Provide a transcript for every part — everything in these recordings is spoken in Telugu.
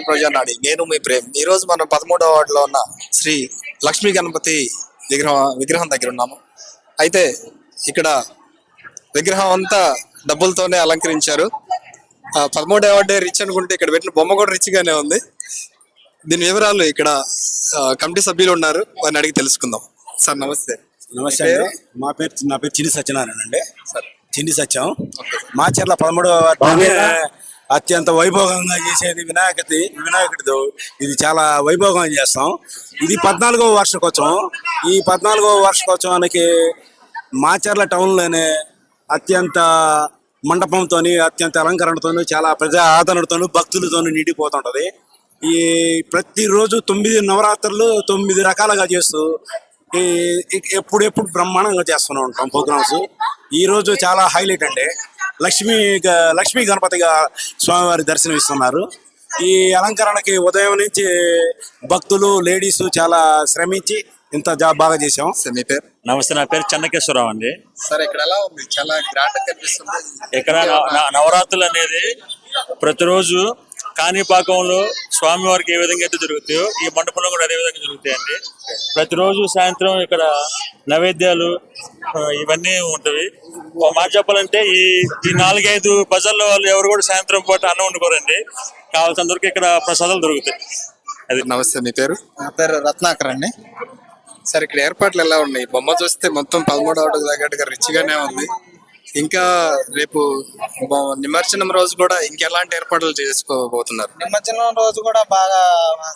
నాన్ ప్రజానాడి నేను మీ ప్రేమ్. ఈ రోజు మనం పదమూడవ వార్డులో ఉన్న శ్రీ లక్ష్మీ గణపతి విగ్రహం విగ్రహం దగ్గర ఉన్నాము. అయితే ఇక్కడ విగ్రహం అంతా డబ్బులతోనే అలంకరించారు. ఆ, పదమూడవ వార్డే రిచ్ అనుకుంటే ఇక్కడ పెట్టిన బొమ్మ కూడా రిచ్ గానే ఉంది. దీని వివరాలు ఇక్కడ కమిటీ సభ్యులు ఉన్నారు. వారిని అడిగి తెలుసుకుందాం. సార్ నమస్తే. నమస్తే మీ అండి. పేరు? మా పేరు నా పేరు చిన్ని సత్యనారాయణ అండి. సార్. చిన్ని సత్యం. మా చర్ల పదమూడవ అత్యంత వైభవంగా చేసేది వినాయకతి వినాయకుడితో ఇది చాలా వైభవంగా చేస్తాం. ఇది పద్నాలుగవ వార్షికోత్సవం. ఈ పద్నాలుగవ వార్షికోత్సవానికి మాచర్ల టౌన్లోనే అత్యంత మండపంతోని అత్యంత అలంకరణతోని చాలా ప్రజా ఆదరణతో భక్తులతో నిండిపోతుంటది. ఈ ప్రతిరోజు తొమ్మిది నవరాత్రులు తొమ్మిది రకాలుగా చేస్తూ ఈ ఎప్పుడెప్పుడు బ్రహ్మాండంగా చేస్తూనే ఉంటాం ప్రోగ్రామ్స్. ఈ రోజు చాలా హైలైట్ అండి. లక్ష్మీ గ- లక్ష్మీ గణపతిగా స్వామివారి దర్శనం ఇస్తున్నారు ఈ అలంకరణకి ఉదయం నుంచి భక్తులు లేడీస్ చాలా శ్రమించి ఇంత జా బాగా చేసాం సార్ మీ పేరు? నమస్తే నా పేరు చెన్నకేశ్వరరావు అండి. సార్ ఇక్కడ ఎలా ఉంది? చాలా గ్రాండ్ కనిపిస్తుంది. ఇక్కడ నవరాత్రులు అనేది ప్రతిరోజు కాణిపాకంలో స్వామివారికి ఏ విధంగా అయితే జరుగుతాయో ఈ మండపంలో కూడా అదే విధంగా జరుగుతాయండి. ప్రతిరోజు సాయంత్రం ఇక్కడ నైవేద్యాలు ఇవన్నీ ఒక మాట చెప్పాలంటే ఈ ఈ నాలుగైదు బజార్ల వాళ్ళు ఎవరు కూడా సాయంత్రం పూట అన్నం వండుకోరండి. కావాల్సినంత వరకు ఇక్కడ ప్రసాదాలు దొరుకుతాయి. అది. నమస్తే మీ పేరు? నా పేరు రత్నాకర్ అండి. సార్ ఇక్కడ ఏర్పాట్లు ఎలా ఉన్నాయి? బొమ్మ చూస్తే మొత్తం పదమూడు అడుగు తగ్గట్టుగా రిచ్ గానే ఉంది. ఇంకా రేపు నిమజ్జనం రోజు కూడా ఇంకెలాంటి ఏర్పాట్లు చేసుకోబోతున్నారు? నిమజ్జనం రోజు కూడా బాగా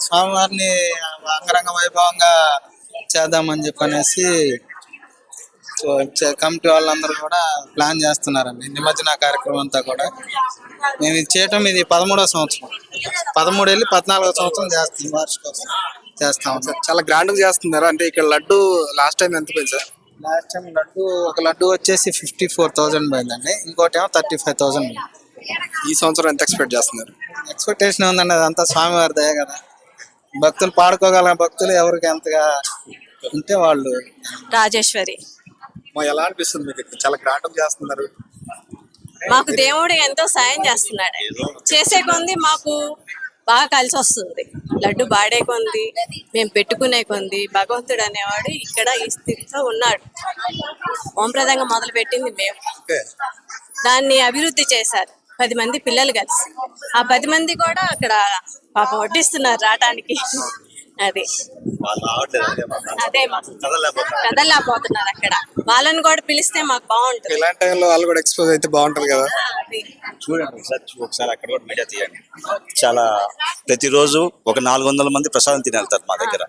స్వామివారిని అంగరంగ వైభవంగా చేద్దామని చెప్పనేసి కమిటీ వాళ్ళందరూ కూడా ప్లాన్ చేస్తున్నారండి నిమజ్జన కార్యక్రమం అంతా కూడా. మేము ఇది చేయటం ఇది పదమూడో సంవత్సరం. పదమూడు వెళ్ళి పద్నాలుగో సంవత్సరం చేస్తాం వార్షికోత్సవం చేస్తాం. సార్ చాలా గ్రాండ్గా చేస్తున్నారు? అంటే ఇక్కడ లడ్డు లాస్ట్ టైం ఎంత పోయింది సార్? లాస్ట్ టైం లడ్డు ఒక లడ్డు వచ్చేసి ఫిఫ్టీ ఫోర్ థౌజండ్ పోయిందండి. ఇంకోటి ఏమో థర్టీ ఫైవ్ థౌజండ్ ఈ సంవత్సరం ఎంత ఎక్స్పెక్ట్ చేస్తున్నారు? ఎక్స్పెక్టేషన్ ఉందండి అదంతా స్వామివారి దయ కదా. భక్తులు పాడుకోగల భక్తులు ఎవరికి ఎంతగా ఉంటే వాళ్ళు. రాజేశ్వరి. మా ఎలా అనిపిస్తుంది మీకు? ఇక్కడ చాలా గ్రాండ్ చేస్తున్నారు. మాకు దేవుడు ఎంతో సాయం చేస్తున్నాడు. చేసే కొంది మాకు బాగా కలిసి వస్తుంది. లడ్డు బాడే కొంది మేము పెట్టుకునే కొంది భగవంతుడు అనేవాడు ఇక్కడ ఈ స్థితిలో ఉన్నాడు. ఓంప్రదంగా మొదలు పెట్టింది మేము దాన్ని అభివృద్ధి చేశారు పది మంది పిల్లలు కలిసి. ఆ పది మంది కూడా అక్కడ పాపం వడ్డిస్తున్నారు రావటానికి. అది. అదే కదలేకపోతున్నారు అక్కడ. వాళ్ళని కూడా పిలిస్తే మాకు బాగుంటుంది. ఇలాంటి టైంలో వాళ్ళు కూడా ఎక్స్పోజ్ అయితే బాగుంటుంది కదా. చూడండి ఒకసారి ఒకసారి అక్కడ కూడా మీడియా తీయండి. చాలా ప్రతిరోజు ఒక నాలుగు వందల మంది ప్రసాదం తిని వెళ్తారు మా దగ్గర.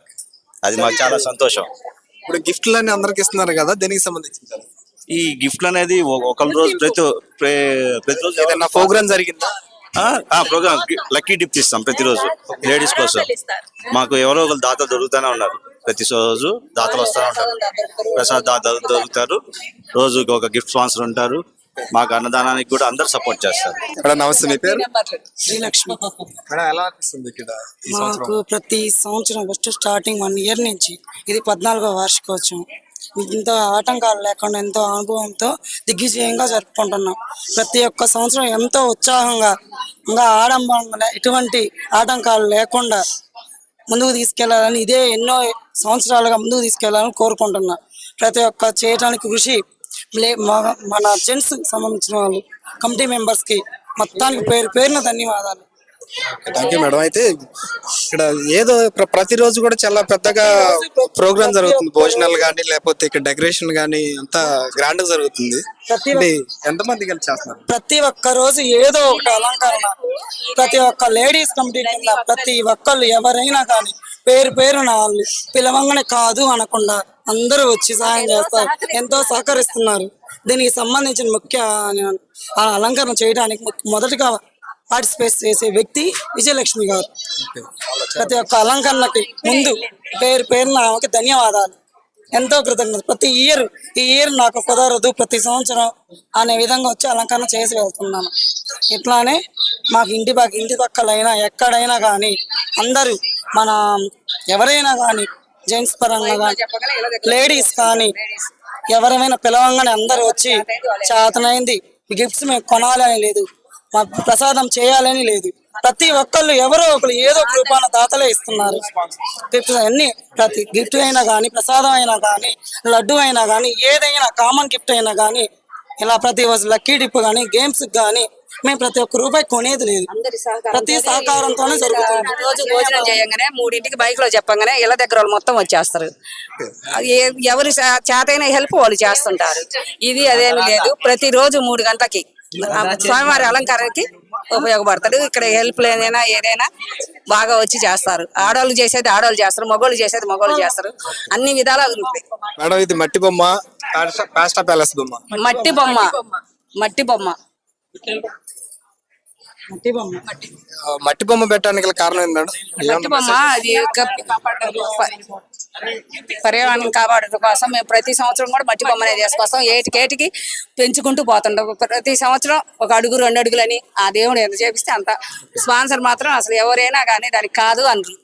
అది మాకు చాలా సంతోషం. ఇప్పుడు గిఫ్ట్లు అన్ని అందరికి ఇస్తున్నారు కదా దేనికి సంబంధించి? ఈ గిఫ్ట్లు అనేది ఒక- రోజు ప్రతి ప్రే- ప్రతిరోజు ఏదైనా ప్రోగ్రామ్ జరిగిందా? ప్రోగ్రామ్ లక్కీ డిప్ ఇస్తాం ప్రతిరోజు లేడీస్ కోసం. మాకు ఎవరో ఒకరు దాతలు దొరుకుతూనే ఉన్నారు. ప్రతి రోజు దాతలు వస్తూ ఉంటారు. ప్రసాద్ దాతలు దొరుకుతారు. రోజుకి ఒక గిఫ్ట్ స్పాన్సర్ ఉంటారు. మాకు అన్నదానానికి కూడా అందరు సపోర్ట్ చేస్తారు. మేడం నమస్తే మీ పేరు? శ్రీలక్ష్మి. మేడం ఎలా అనిపిస్తుంది ఇక్కడ ఈ మాకు ప్రతి సంవత్సరం ఫస్ట్ స్టార్టింగ్ వన్ ఇయర్ నుంచి ఇది పద్నాలుగో వార్షికోత్సవం. ఇంత ఆటంకాలు లేకుండా ఎంతో అనుభవంతో దిగ్విజయంగా జరుపుకుంటున్నాం. ప్రతి ఒక్క సంవత్సరం ఎంతో ఉత్సాహంగా ఇంకా ఆడంబరంగా ఎటువంటి ఆటంకాలు లేకుండా ముందుకు తీసుకెళ్ళాలని ఇదే ఎన్నో సంవత్సరాలుగా ముందుకు తీసుకెళ్ళాలని కోరుకుంటున్నా. ప్రతి ఒక్క చేయడానికి కృషి మన- జెంట్స్ సంబంధించిన వాళ్ళు కమిటీ మెంబర్స్కి మొత్తానికి పేరు పేరున ధన్యవాదాలు. థ్యాంక్ యూ మేడం అయితే ఇక్కడ ఏదో ప్ర- ప్రతిరోజు కూడా చాలా పెద్దగా ప్రోగ్రామ్ జరుగుతుంది. భోజనాలు కానీ లేకపోతే ఇక్కడ డెకరేషన్ కానీ అంతా గ్రాండ్గా జరుగుతుంది. ఎంతమంది కలిసి చేస్తున్నారు? ప్రతి ఒక్క రోజు ఏదో ఒకటి అలంకరణ. ప్రతి ఒక్క లేడీస్ కమిటీ కింద ప్రతి ఒక్కళ్ళు ఎవరైనా కానీ పేరు పేరు వాళ్ళు పిలవంగానే కాదు అనకుండా అందరూ వచ్చి సహాయం చేస్తారు ఎంతో సహకరిస్తున్నారు. దీనికి సంబంధించిన ముఖ్య ఆ అలంకరణ చేయడానికి మొదటగా పార్టిసిపేట్ చేసే వ్యక్తి విజయలక్ష్మి గారు. ప్రతి ఒక్క అలంకరణకి ముందు పేరు పేరున ఆమెకి ధన్యవాదాలు. ఎంతో కృతజ్ఞత. ప్రతి ఇయర్ ఈ ఇయర్ నాకు కుదరదు ప్రతి సంవత్సరం అనే విధంగా వచ్చి అలంకరణ చేసి వెళ్తున్నాను. ఇట్లానే మాకు ఇంటి పక్క ఇంటి పక్కలైనా ఎక్కడైనా కానీ అందరూ మన ఎవరైనా కానీ జెంట్స్ పరంగా కానీ లేడీస్ కానీ ఎవరైనా పిలవంగానే అందరూ వచ్చి చేతనైంది. గిఫ్ట్స్ మేము కొనాలని లేదు. మా ప్రసాదం చేయాలని లేదు. ప్రతి ఒక్కళ్ళు ఎవరో ఒకరు ఏదో ఒక రూపాన దాతలే ఇస్తున్నారు. గిఫ్ట్ అన్ని ప్రతి గిఫ్ట్ అయినా కానీ ప్రసాదం అయినా కానీ లడ్డు అయినా కానీ ఏదైనా కామన్ గిఫ్ట్ అయినా కానీ ఇలా ప్రతి లక్కీ డిప్ కానీ గేమ్స్ కానీ మేము ప్రతి ఒక్క రూపాయి కొనేది లేదు. ప్రతి సహకారంతోనే జరుగుతుంది. రోజు భోజనం చేయంగానే మూడింటికి బైక్లో చెప్పంగానే ఇళ్ళ దగ్గర వాళ్ళు మొత్తం వచ్చేస్తారు. ఎవరి చేతైన హెల్ప్ వాళ్ళు చేస్తుంటారు. ఇది అదేమి లేదు. ప్రతి రోజు మూడు గంటలకి స్వామివారి అలంకారానికి ఉపయోగపడతాడు ఇక్కడ హెల్ప్ లేదైనా ఏదైనా బాగా వచ్చి చేస్తారు. ఆడవాళ్ళు చేసేది ఆడవాళ్ళు చేస్తారు. మగవాళ్ళు చేసేది మగవాళ్ళు చేస్తారు. అన్ని విధాలా ఉంటుంది మేడం ఇది మట్టి బొమ్మ. మట్టి బొమ్మ. మట్టి బొమ్మ. మట్టి బొమ్మ. మట్టి బొమ్మ పెట్టడానికి గల కారణం ఏంటి మేడం? మట్టి బొమ్మ అది ఒక ప- పర్యావరణం కాపాడటం కోసం మేము ప్రతి సంవత్సరం కూడా మట్టి బొమ్మనే చేసుకొస్తాం ఏటికి ఏటికి పెంచుకుంటూ పోతుంటాం. ప్రతి సంవత్సరం ఒక అడుగు రెండు అడుగులని ఆ దేవుడు ఎంత చేపిస్తే అంత. స్పాన్సర్ మాత్రం అసలు ఎవరైనా కానీ దానికి కాదు అనరు.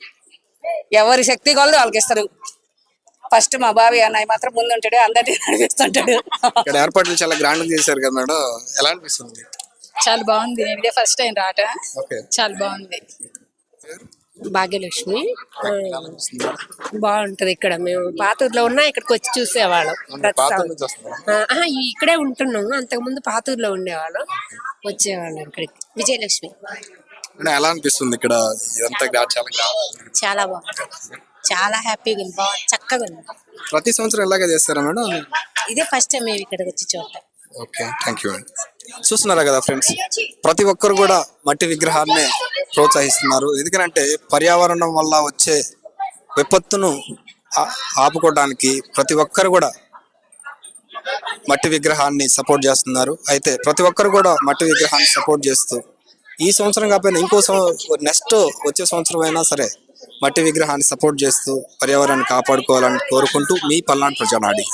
ఎవరి శక్తి కొలది వాళ్ళకి ఇస్తారు. ఫస్ట్ మా బావి అన్నయ్య మాత్రం ముందు ఉంటాడు అందరినీ నడిపిస్తుంటాడు. ఇక్కడ ఏర్పాట్లు చాలా గ్రాండ్ చేశారు కదా మేడం. ఎలా అనిపిస్తుంది? చాలా బాగుంది. నేను ఇదే ఫస్ట్ టైం రాట ఓకే. చాలా బాగుంది. భాగ్యలక్ష్మి. బాగుంటది ఇక్కడ. మేము పాతూరులో ఉన్నా ఇక్కడికి వచ్చి చూసేవాళ్ళం. పాత ఇక్కడే ఉంటున్నాము. అంతకు ముందు పాతూరులో ఉండేవాళ్ళం. వచ్చేవాళ్ళం ఇక్కడికి. విజయలక్ష్మి. మేడం ఎలా అనిపిస్తుంది ఇక్కడ? చాలా బాగుంది. చాలా హ్యాపీగా ఉంది. బాగుంది. చక్కగా ఉంది. ప్రతి సంవత్సరం ఇలాగే చేస్తారా మేడం? ఇదే ఫస్ట్ టైం మేము ఇక్కడికి వచ్చి చూడటం. ఓకే. థ్యాంక్ యూ అండి చూస్తున్నారా కదా ఫ్రెండ్స్ ప్రతి ఒక్కరు కూడా మట్టి విగ్రహాన్ని ప్రోత్సహిస్తున్నారు. ఎందుకంటే పర్యావరణం వల్ల వచ్చే విపత్తును ఆ- ఆపుకోవడానికి ప్రతి ఒక్కరు కూడా మట్టి విగ్రహాన్ని సపోర్ట్ చేస్తున్నారు. అయితే ప్రతి ఒక్కరు కూడా మట్టి విగ్రహాన్ని సపోర్ట్ చేస్తూ ఈ సంవత్సరం కాకపోయినా ఇంకో నెక్స్ట్ వచ్చే సంవత్సరం అయినా సరే మట్టి విగ్రహాన్ని సపోర్ట్ చేస్తూ పర్యావరణాన్ని కాపాడుకోవాలని కోరుకుంటూ మీ పల్నాడు ప్రజానాడి.